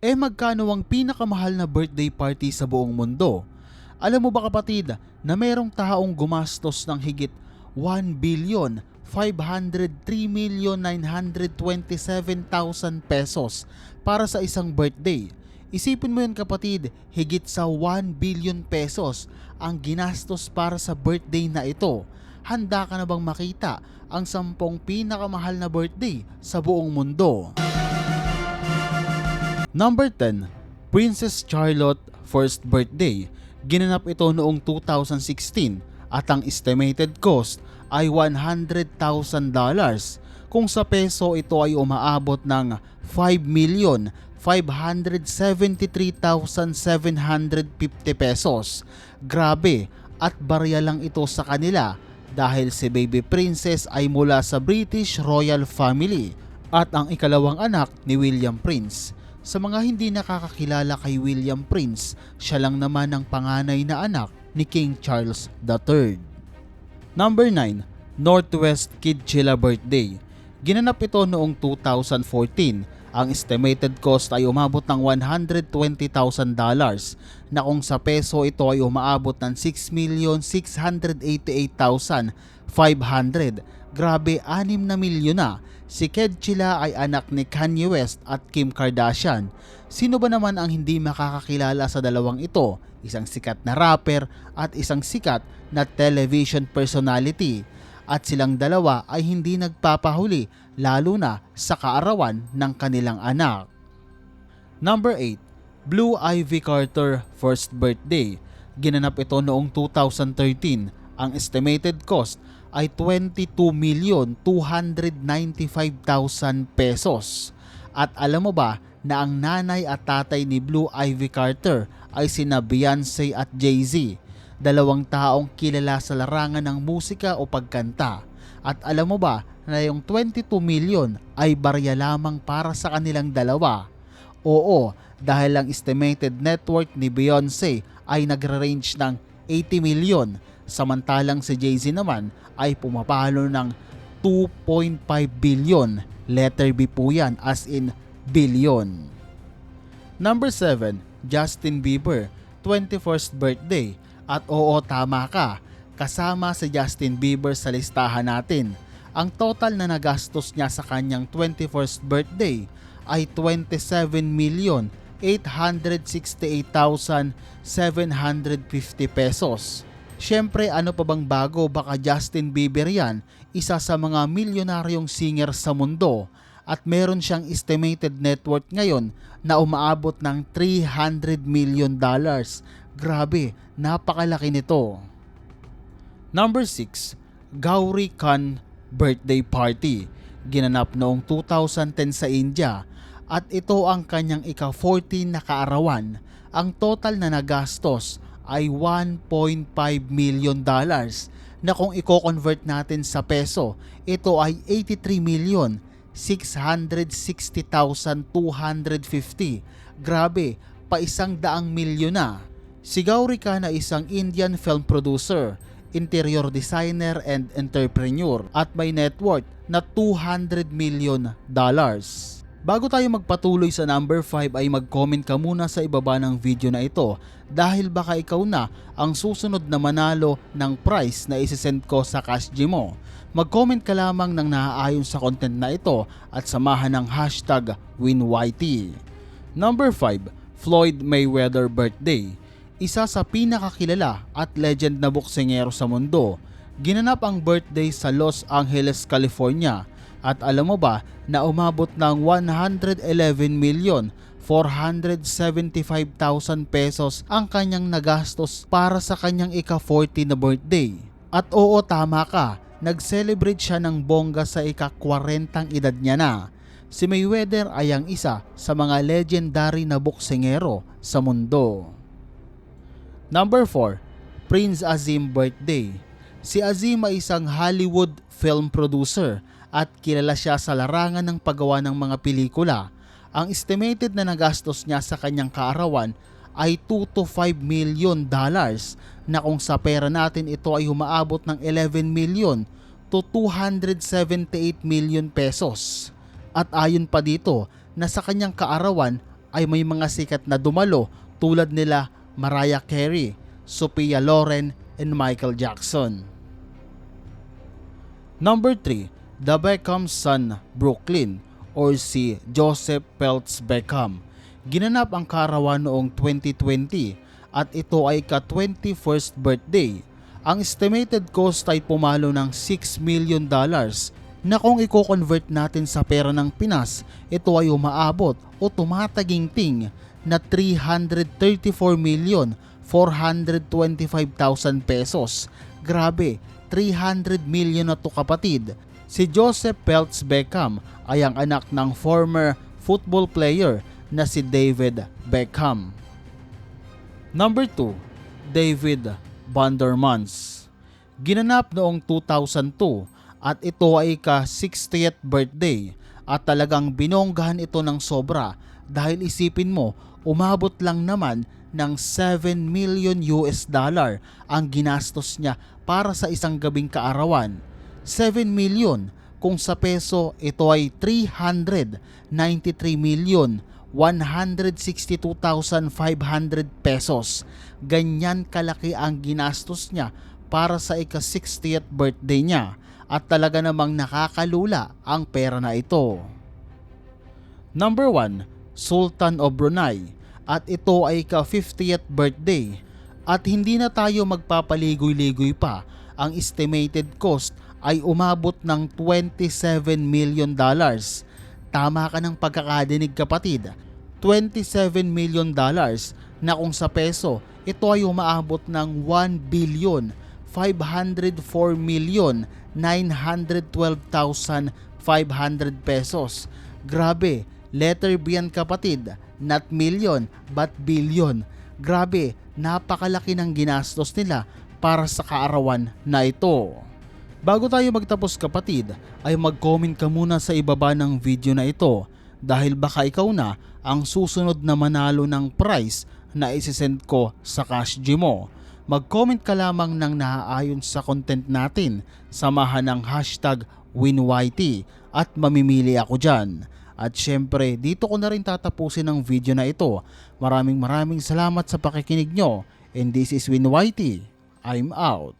Eh magkano ang pinakamahal na birthday party sa buong mundo? Alam mo ba kapatid na merong taong gumastos ng higit 1 billion 503 million 927,000 pesos para sa isang birthday. Isipin mo yun kapatid, higit sa 1 billion pesos ang ginastos para sa birthday na ito. Handa ka na bang makita ang sampung pinakamahal na birthday sa buong mundo? Number 10, Princess Charlotte first birthday. Ginanap ito noong 2016 at ang estimated cost ay $100,000 kung sa peso ito ay umaabot ng 5 million 573,750 pesos. Grabe at barya lang ito sa kanila dahil si Baby Princess ay mula sa British Royal Family at ang ikalawang anak ni William Prince. Sa mga hindi nakakakilala kay William Prince, siya lang naman ang panganay na anak ni King Charles III. Number 9, Northwest Kid Chilla Birthday. Ginanap ito noong 2014. Ang estimated cost ay umabot ng $120,000 na kung sa peso ito ay umaabot ng 6,688,500. Grabe, 6 na milyon na. Si Ked Chila ay anak ni Kanye West at Kim Kardashian. Sino ba naman ang hindi makakakilala sa dalawang ito? Isang sikat na rapper at isang sikat na television personality. At silang dalawa ay hindi nagpapahuli lalo na sa kaarawan ng kanilang anak. Number 8, Blue Ivy Carter first birthday. Ginanap ito noong 2013. Ang estimated cost ay 22 million 295,000 pesos. At alam mo ba na ang nanay at tatay ni Blue Ivy Carter ay sina Beyonce at Jay-Z, dalawang taong kilala sa larangan ng musika o pagkanta. At alam mo ba na yung 22 million ay barya lamang para sa kanilang dalawa? Oo, dahil ang estimated net worth ni Beyonce ay nagre-range ng 80 million samantalang si Jay-Z naman ay pumapalo ng 2.5 billion. Letter B po yan as in billion. Number 7, Justin Bieber, 21st birthday. At oo, tama ka. Kasama si Justin Bieber sa listahan natin. Ang total na nagastos niya sa kanyang 21st birthday ay 27 million 868,750 pesos. Siyempre ano pa bang bago baka Justin Bieber yan, isa sa mga milyonaryong singer sa mundo at meron siyang estimated net worth ngayon na umaabot ng 300 million dollars. Grabe, napakalaki nito. Number 6, Gauri Khan birthday party. Ginanap noong 2010 sa India at ito ang kanyang ika-14 na kaarawan. Ang total na nagastos ay 1.5 million dollars na kung i-convert natin sa peso, ito ay 83 million 660,250. Grabe, pa isang daang milyon na. Si Gauri Khan na isang Indian film producer, interior designer and entrepreneur at may net worth na 200 million dollars. Bago tayo magpatuloy sa number 5 ay mag-comment ka muna sa ibaba ng video na ito dahil baka ikaw na ang susunod na manalo ng prize na isisend ko sa CashG mo. Mag-comment ka lamang ng naaayon sa content na ito at samahan ng hashtag WinYT. Number 5, Floyd Mayweather Birthday. Isa sa pinakakilala at legend na boksingero sa mundo. Ginanap ang birthday sa Los Angeles, California at alam mo ba na umabot ng 111 million 475,000 pesos ang kanyang nagastos para sa kanyang ika-40 na birthday. At oo tama ka, nag-celebrate siya ng bongga sa ika-40 edad niya na. Si Mayweather ay ang isa sa mga legendary na boksingero sa mundo. Number 4, Prince Azim birthday. Si Azim ay isang Hollywood film producer at kilala siya sa larangan ng paggawa ng mga pelikula. Ang estimated na nagastos niya sa kanyang kaarawan ay 2 to 5 million dollars na kung sa pera natin ito ay humaabot ng 11 million to 278 million pesos. At ayon pa dito na sa kanyang kaarawan ay may mga sikat na dumalo tulad nila Mariah Carey, Sophia Loren, and Michael Jackson. Number 3, the Beckham's son Brooklyn or si Joseph Peltz Beckham. Ginanap ang karawan noong 2020 at ito ay ka-21st birthday. Ang estimated cost ay pumalo ng 6 million dollars na kung i-convert natin sa pera ng Pinas, ito ay umaabot o tumataginting na 334 million 425,000 pesos. Grabe, 300 million na to kapatid. Si Joseph Peltz Beckham ay ang anak ng former football player na si David Beckham. Number 2, David Vandermans. Ginanap noong 2002 at ito ay ka 60th birthday at talagang binonggahan ito ng sobra dahil isipin mo umabot lang naman ng 7 million US dollar ang ginastos niya para sa isang gabing kaarawan. 7 million kung sa peso ito ay 393 million 162,500 pesos. Ganyan kalaki ang ginastos niya para sa ika-60th birthday niya at talaga namang nakakalula ang pera na ito. Number 1, Sultan of Brunei at ito ay ka-50th birthday at hindi na tayo magpapaligoy-ligoy pa. Ang estimated cost ay umabot ng 27 million dollars. Tama ka ng pagkakadinig kapatid. 27 million dollars na kung sa peso ito ay umaabot ng 1 billion 504 million 912,500 pesos. Grabe, letter B yan kapatid, not million but billion. Grabe, napakalaki ng ginastos nila para sa kaarawan na ito. Bago tayo magtapos kapatid, ay mag-comment ka muna sa ibaba ng video na ito dahil baka ikaw na ang susunod na manalo ng prize na isisend ko sa Cash G mo. Mag-comment ka lamang ng naaayon sa content natin, samahan ng hashtag WinYT at mamimili ako dyan. At syempre, dito ko na rin tatapusin ang video na ito. Maraming maraming salamat sa pakikinig nyo. And this is WinYT. I'm out.